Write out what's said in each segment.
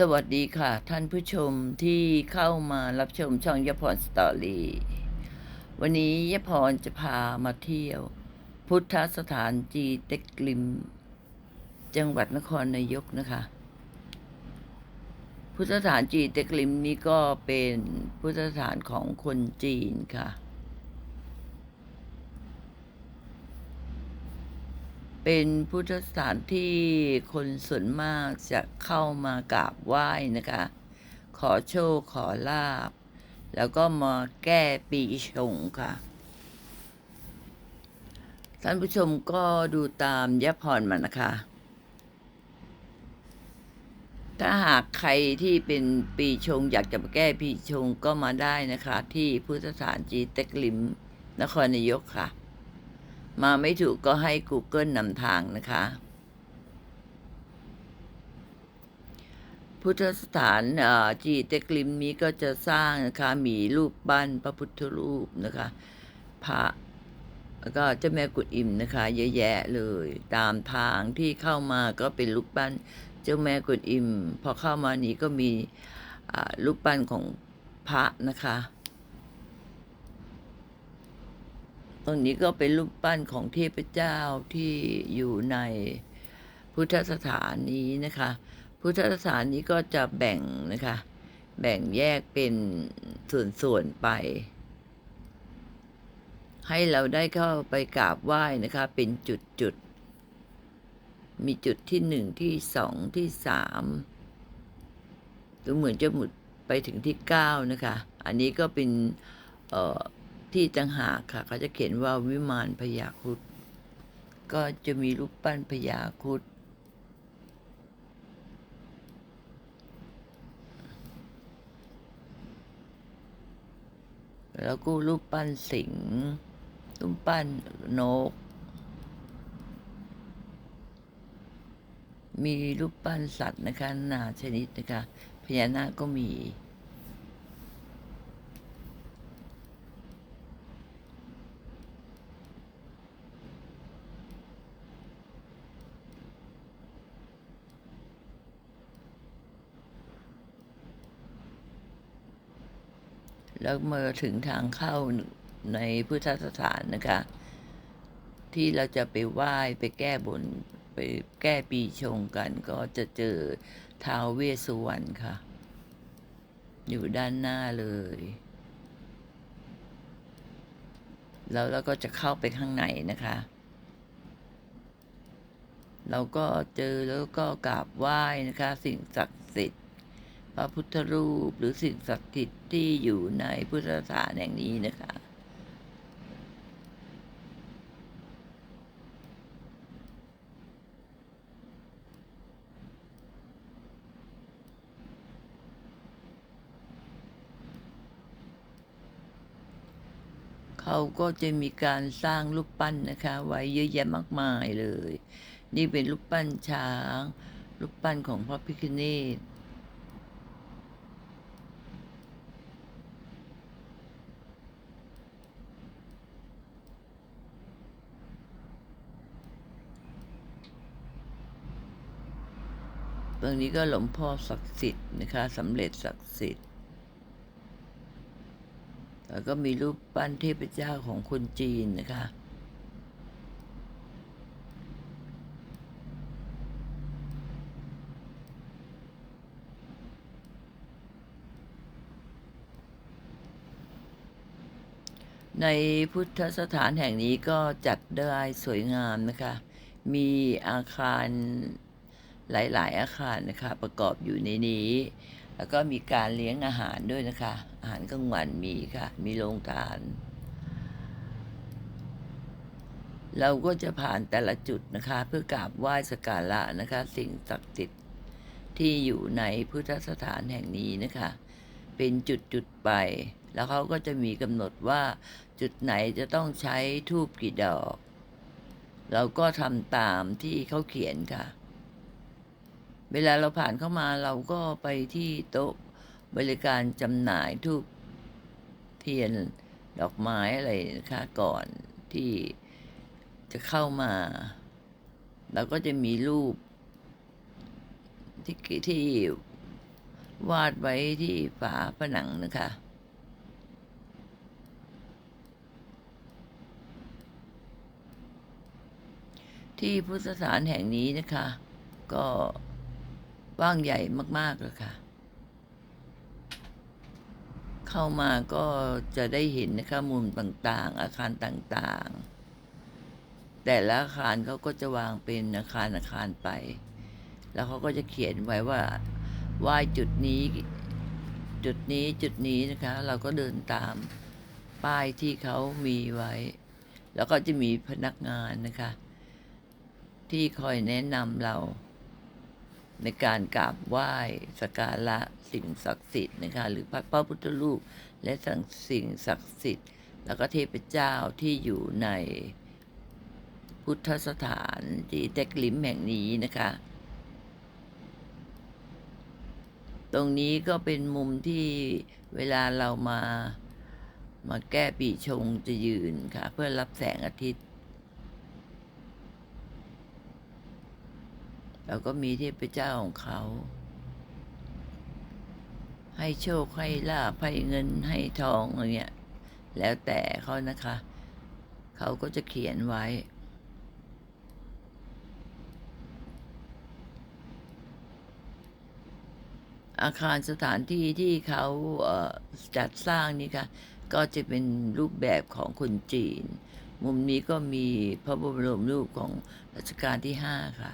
สวัสดีค่ะ ท่านผู้ชมที่เข้ามารับชมช่องยพรสตอรี่วันนี้ยพรจะพามาเที่ยว พุทธสถานจีเต็กลิม จังหวัดนครนายกนะคะ พุทธสถานจีเต็กลิมนี้ก็เป็นพุทธสถานของคนจีนค่ะ เป็นพุทธสถานที่คนส่วนมากจะเข้ามากราบไหว้นะคะ ขอโชคขอลาบ แล้วก็มาแก้ปีชงค่ะ ท่านผู้ชมก็ดูตามยะพรมานะคะ ถ้าหากใครที่เป็นปีชงอยากจะมาแก้ปีชงก็มาได้นะคะ ที่พุทธสถานจีเต็กลิม นครนายกค่ะ มาไม่ถูกก็ให้ Google นำทางนะคะ พุทธสถานจีเตกลิมนี้ก็จะสร้างนะคะ มีรูปปั้นพระพุทธรูปนะคะ พระแล้วก็เจ้าแม่กุดอิมนะคะ เยอะแยะเลย ตามทางที่เข้ามาก็เป็นรูปปั้นเจ้าแม่กุดอิม พอเข้ามานี้ก็มีรูปปั้นของพระนะคะ ตรงนี้ก็เป็นรูปปั้นของเทพเจ้าที่อยู่ในพุทธสถานนี้นะคะ พุทธสถานนี้ก็จะแบ่งนะคะ แบ่งแยกเป็นส่วนๆไป ให้เราได้เข้าไปกราบไหว้นะคะ เป็นจุดๆ มีจุดที่หนึ่งที่สองที่สามดูเหมือนจะหมุดไปถึงที่เก้านะคะ อันนี้ก็เป็นเอ่อ ที่ต่างหากค่ะเขาจะเขียนว่าวิมานพญาคุดก็จะมีรูปปั้นพญาคุดแล้วก็รูปปั้นสิงห์รูปปั้นนก มีรูปปั้นสัตว์นะคะนาชนิดนะคะพญานาคก็มี แล้วเมื่อถึงทางเข้าในพุทธสถานนะคะ ที่เราจะไปไหว้ไปแก้บน ไปแก้ปีชงกัน ก็จะเจอท้าวเวสสุวรรณค่ะ อยู่ด้านหน้าเลย แล้วเราก็จะเข้าไปข้างในนะคะ เราก็เจอแล้วก็กราบไหว้นะคะ สิ่งศักดิ์ พระพุทธรูปหรือสิ่งศักดิ์สิทธิ์ที่อยู่ในพุทธสถานแห่งนี้นะคะเขาก็จะมีการสร้างรูปปั้นนะคะ ไว้เยอะแยะมากมายเลย นี่เป็นรูปปั้นช้าง รูปปั้นของพระพิฆเนต รงนี้ก็หลวงพ่อศักดิ์สิทธิ์นะคะสำเร็จศักดิ์สิทธิ์ แล้วก็มีรูปปั้นเทพเจ้าของคนจีนนะคะในพุทธสถานแห่งนี้ก็จัดได้สวยงามนะคะ มีอาคาร หลาย ๆ อาคารนะคะประกอบอยู่ในนี้ แล้วก็มีการเลี้ยงอาหารด้วยนะคะ อาหารกลางวันมีค่ะ มีโรงทาน เราก็จะผ่านแต่ละจุดนะคะ เพื่อกราบไหว้สกการะนะคะ สิ่งศักดิ์สิทธิ์ที่อยู่ในพุทธสถานแห่งนี้นะคะ เป็นจุดๆไป แล้วเขาก็จะมีกำหนดว่าจุดไหนจะต้องใช้ทูบกี่ดอก เราก็ทำตามที่เขาเขียนค่ะ เวลาเราผ่านเข้ามาเราก็ไปที่โต๊ะบริการจำหน่ายทูบเทียนดอกไม้อะไรนะคะก่อนที่จะเข้ามาเราก็จะมีรูปที่ที่วาดไว้ที่ฝาผนังนะคะ ที่พุทธสถานแห่งนี้นะคะ ก็ กว้างใหญ่มากๆเลยค่ะ เข้ามาก็จะได้เห็นนะคะมุมต่างๆ อาคารต่างๆ แต่ละอาคารเขาก็จะวางเป็นอาคารอาคารไป แล้วเขาก็จะเขียนไว้ว่าไหว้จุดนี้จุดนี้จุดนี้นะคะ เราก็เดินตามป้ายที่เขามีไว้ แล้วก็จะมีพนักงานนะคะ ที่คอยแนะนำเรา ในการกราบไหว้สักการะสิ่งศักดิ์สิทธิ์นะคะหรือพระพุทธรูปและสิ่งสิ่งศักดิ์สิทธิ์ แล้วก็เทพเจ้าที่อยู่ในพุทธสถานที่เต็กลิมแห่งนี้นะคะ ตรงนี้ก็เป็นมุมที่เวลาเรามามาแก้ปีชงจะยืนค่ะ เพื่อรับแสงอาทิตย์ แล้วก็มีเทพเจ้าของเขา ให้โชคให้ลาภให้เงินให้ทองอะไรเงี้ยแล้วแต่เขานะคะ เขาก็จะเขียนไว้อาคารสถานที่ที่เขาเจัดสร้างนี่ค่ะ ก็จะเป็นรูปแบบของคนจีน มุมนี้ก็มีพระบรมรูปของรัชกาลที่ห้าค่ะ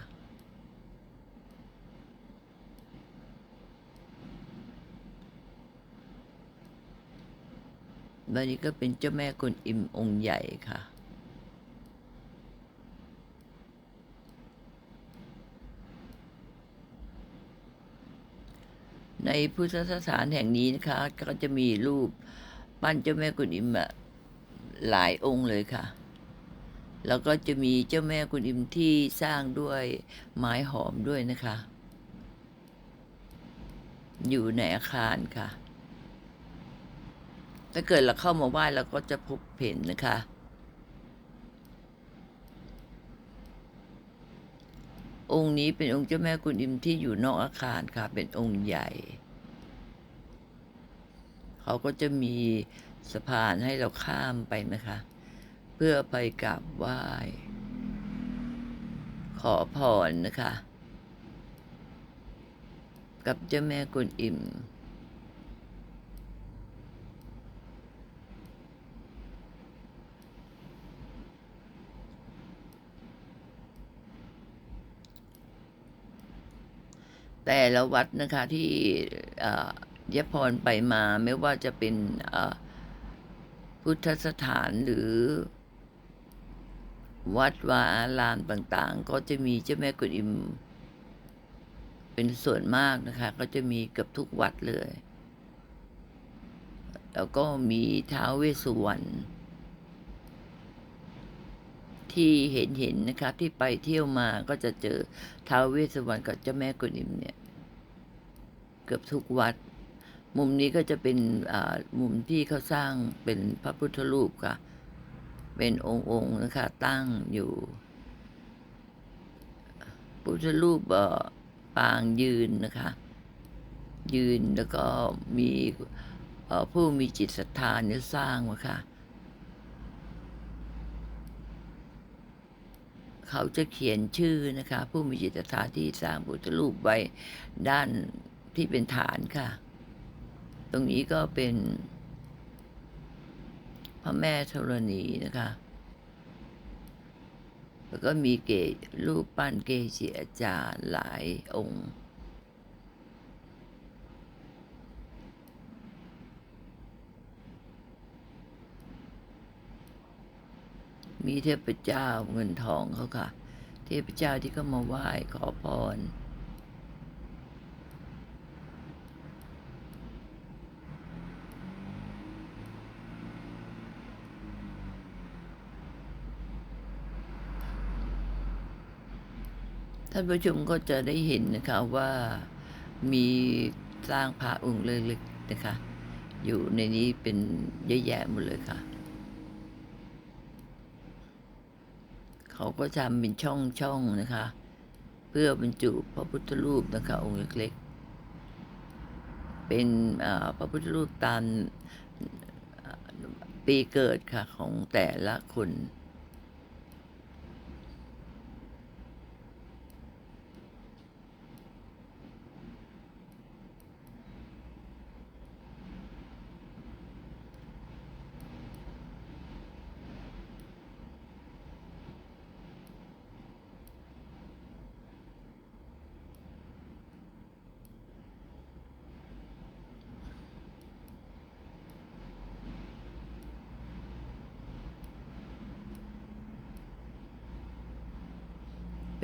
บันนี้ก็เป็นเจ้าแม่กวนอิมองค์ใหญ่ค่ะ ในพุทธสถานแห่งนี้นะคะ ก็จะมีรูปปั้นเจ้าแม่กวนอิมอะหลายองค์เลยค่ะ แล้วก็จะมีเจ้าแม่กวนอิมที่สร้างด้วยไม้หอมด้วยนะคะ อยู่ในอาคารค่ะ ถ้าเกิดเราเข้ามาไหว้เราก็จะพบเห็นนะคะ องค์นี้เป็นองค์เจ้าแม่กุนอิมที่อยู่นอกอาคารค่ะ เป็นองค์ใหญ่ เขาก็จะมีสะพานให้เราข้ามไปนะคะ เพื่อไปกราบไหว้ ขอพรนะคะ กับเจ้าแม่กุนอิม แต่ละวัดนะคะที่ยะพรไปมาไม่ว่าจะเป็นพุทธสถานหรือวัดวาอารามต่างๆ ก็จะมีเจ้าแม่กุนอิม เป็นส่วนมากนะคะ ก็จะมีเกือบทุกวัดเลย แล้วก็มีท้าวเวสสุวรรณ ที่เห็นเห็นนะคะที่ไปเที่ยวมาก็จะเจอท้าวเวสสวรรณกับเจ้าแม่กุนิมเนี่ย เกือบทุกวัด มุมนี้ก็จะเป็นอ่ามุมที่เขาสร้างเป็นพระพุทธรูปค่ะ เป็นองค์องค์ๆนะคะตั้งอยู่พุทธรูปปางยืนนะคะ ยืนแล้วก็มีผู้มีจิตศรัทธาเนี่ยสร้างมาค่ะ เขาจะเขียนชื่อนะคะ ผู้มีจิตศรัทธาที่สร้างพุทธรูปไว้ด้านที่เป็นฐานค่ะ ตรงนี้ก็เป็นพระแม่ธรณีนะคะ แล้วก็มีเกศรูปปั้นเกจิอาจารย์หลายองค์ มีเทพเจ้าเงินทองเขาค่ะ เทพเจ้าที่เขามาไหว้ขอพรท่านผู้ชมก็จะได้เห็นนะคะว่ามีสร้างพระองค์เล็กๆนะคะ อยู่ในนี้เป็นเยอะแยะหมดเลยค่ะ เขาก็ทำเป็นช่องๆนะคะ เพื่อบรรจุพระพุทธรูปนะคะ องค์เล็กๆเป็นพระพุทธรูปตามปีเกิดค่ะของแต่ละคน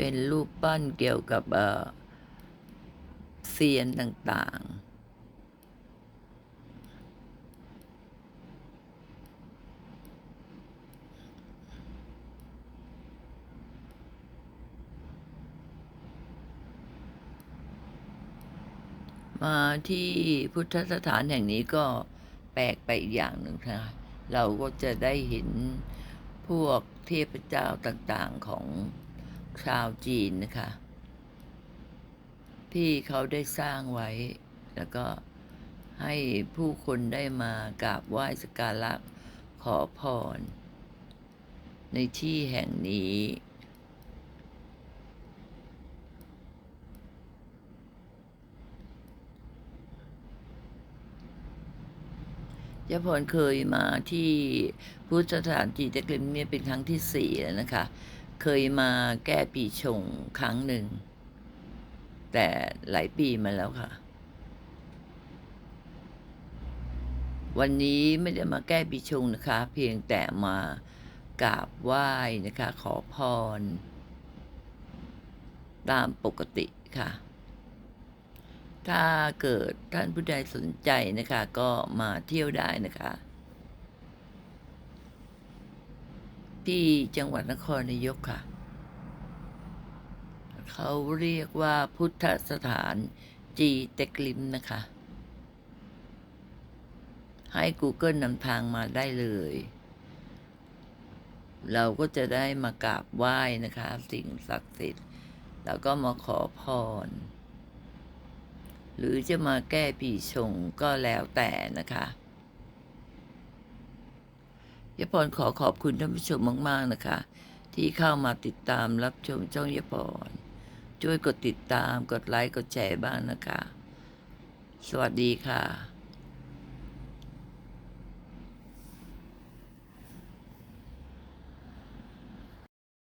เป็นรูปปั้นเกี่ยวกับเซียนต่างๆมาที่พุทธสถานแห่งนี้ก็แปลกไปอีกอย่างหนึ่งนะคะเราก็จะได้เห็นพวกเทพเจ้าต่างๆของ ชาวจีนนะคะ ที่เขาได้สร้างไว้ แล้วก็ให้ผู้คนได้มากราบไหว้สการะขอพร ในที่แห่งนี้ยะพรเคยมาที่พุทธสถานจีเตกลิมเนี่ยเป็นครั้งที่สี่แล้วนะคะ เคยมาแก้ปีชงครั้งหนึ่ง แต่หลายปีมาแล้วค่ะ วันนี้ไม่ได้มาแก้ปีชงนะคะ เพียงแต่มากราบไหว้นะคะ ขอพร ตามปกติค่ะ ถ้าเกิดท่านผู้ใดสนใจนะคะ ก็มาเที่ยวได้นะคะ ที่จังหวัดนครนายกค่ะ เขาเรียกว่าพุทธสถานจีเตกลิมนะคะ ให้ Google นำทางมาได้เลย เราก็จะได้มากราบไหว้นะคะ สิ่งศักดิ์สิทธิ์ แล้วก็มาขอพร หรือจะมาแก้ปีชงก็แล้วแต่นะคะ ยพรขอขอบคุณท่านผู้ชมมาก ๆ นะคะ ที่เข้ามาติดตามรับชมช่องยพรช่วยกดติดตามกดไลค์กดแชร์บ้างนะคะ สวัสดีค่ะ